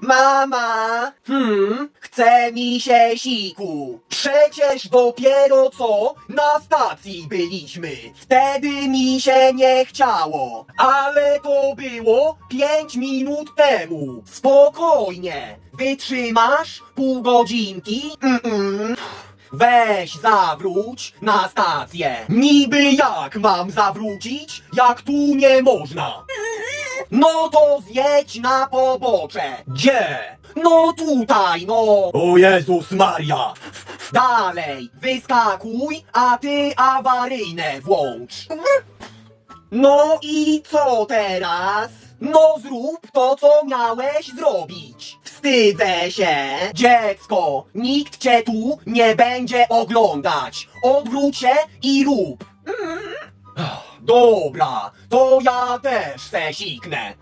Mama! Hmm, chce mi się siku. Przecież dopiero co na stacji byliśmy. Wtedy mi się nie chciało. Ale to było pięć minut temu. Spokojnie. Wytrzymasz pół godzinki? Mm-mm. Weź zawróć na stację. Niby jak mam zawrócić, jak tu nie można? No to zjedź na pobocze. Gdzie? No tutaj, no. O Jezus Maria. Dalej, wyskakuj, a ty awaryjne włącz. No i co teraz? No zrób to, co miałeś zrobić. Wstydzę się. Dziecko, nikt cię tu nie będzie oglądać. Odwróć się i rób. Dobra, to ja też se siknę.